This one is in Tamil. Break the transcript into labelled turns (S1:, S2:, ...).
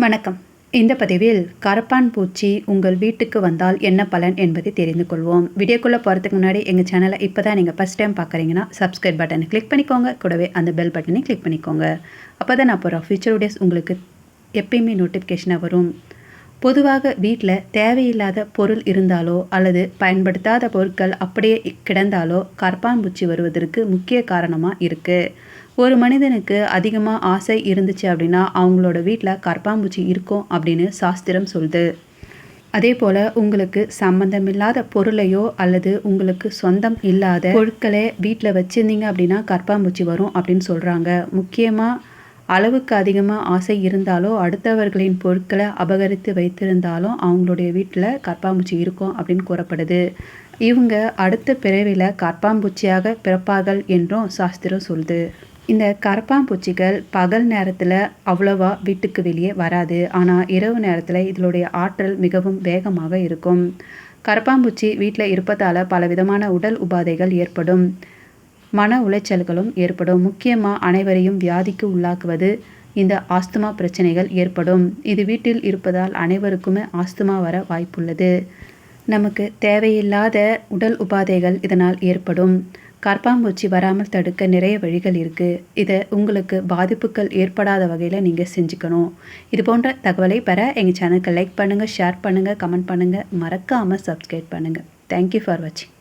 S1: வணக்கம். இந்த பதிவில் கரப்பான் பூச்சி உங்கள் வீட்டுக்கு வந்தால் என்ன பலன் என்பதை தெரிந்து கொள்வோம். வீடியோக்குள்ளே போகிறதுக்கு முன்னாடி எங்கள் சேனலை இப்போ தான் நீங்கள் ஃபஸ்ட் டைம் பார்க்குறீங்கன்னா சப்ஸ்கிரைப் பட்டனை கிளிக் பண்ணிக்கோங்க. கூடவே அந்த பெல் பட்டனை கிளிக் பண்ணிக்கோங்க. அப்போ தான் நான் போகிற ஃபியூச்சர் வீடியோஸ் உங்களுக்கு எப்பயுமே நோட்டிஃபிகேஷனாக வரும். பொதுவாக வீட்டில் தேவையில்லாத பொருள் இருந்தாலோ அல்லது பயன்படுத்தாத பொருட்கள் அப்படியே கிடந்தாலோ கரப்பான்பூச்சி வருவதற்கு முக்கிய காரணமாக இருக்குது ஒரு மனிதனுக்கு அதிகமாக ஆசை இருந்துச்சு அப்படின்னா அவங்களோட வீட்டில் கரப்பாம்பூச்சி இருக்கும் அப்படின்னு சாஸ்திரம் சொல்லுது. அதே போல் உங்களுக்கு சம்மந்தமில்லாத பொருளையோ அல்லது உங்களுக்கு சொந்தம் இல்லாத பொருட்களை வீட்டில் வச்சுருந்தீங்க அப்படின்னா கற்பாம்பூச்சி வரும் அப்படின்னு சொல்கிறாங்க முக்கியமாக அளவுக்கு அதிகமாக ஆசை இருந்தாலோ அடுத்தவர்களின் பொருட்களை அபகரித்து வைத்திருந்தாலும் அவங்களுடைய வீட்டில் கற்பாம்பூச்சி இருக்கும் அப்படின்னு கூறப்படுது. இவங்க அடுத்த பிறவியில் கற்பாம்பூச்சியாக பிறப்பார்கள் என்றும் சாஸ்திரம் சொல்லுது. இந்த கரப்பாம்பூச்சிகள் பகல் நேரத்தில் அவ்வளோவா வீட்டுக்கு வெளியே வராது. ஆனால் இரவு நேரத்தில் இதனுடைய ஆற்றல் மிகவும் வேகமாக இருக்கும். கரப்பாம்பூச்சி வீட்டில் இருப்பதால் பல விதமான உடல் உபாதைகள் ஏற்படும். மன உளைச்சல்களும் ஏற்படும். முக்கியமாக அனைவரையும் வியாதிக்கு உள்ளாக்குவது இந்த ஆஸ்துமா பிரச்சனைகள் ஏற்படும். இது வீட்டில் இருப்பதால் அனைவருக்குமே ஆஸ்துமா வர வாய்ப்புள்ளது. நமக்கு தேவையில்லாத உடல் உபாதைகள் இதனால் ஏற்படும். கற்பாம்பூச்சி வராமல் தடுக்க நிறைய வழிகள் இருக்குது இதை உங்களுக்கு பாதிப்புகள் ஏற்படாத வகையில் நீங்கள் செஞ்சுக்கணும். இது போன்ற தகவலை பெற எங்கள் சேனலுக்கு லைக் பண்ணுங்கள் ஷேர் பண்ணுங்கள் கமெண்ட் பண்ணுங்கள் மறக்காமல் சப்ஸ்கிரைப் பண்ணுங்கள் தேங்க்யூ ஃபார் வாட்சிங்